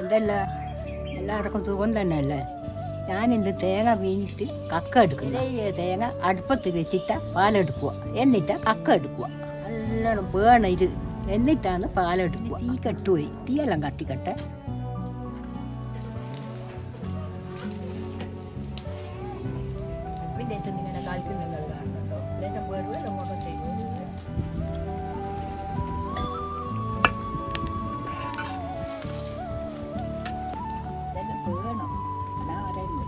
എന്തല്ല? എല്ലാവർക്കും സുഖം തന്നെയല്ലേ? ഞാനിന്ന് തേങ്ങ വീഞ്ഞിട്ട് കക്ക എടുക്കുന്നത് തേങ്ങ അടുപ്പത്ത് വെച്ചിട്ട പാലെടുക്കുക എന്നിട്ട് കക്ക എടുക്കുക നല്ലോണം വേണം ഇത്. എന്നിട്ടാണ് പാലെടുക്കുക തീ കെട്ടുപോയി. തീയെല്ലാം കത്തിക്കട്ടെ. വീണു. അതാ പറയുന്നത്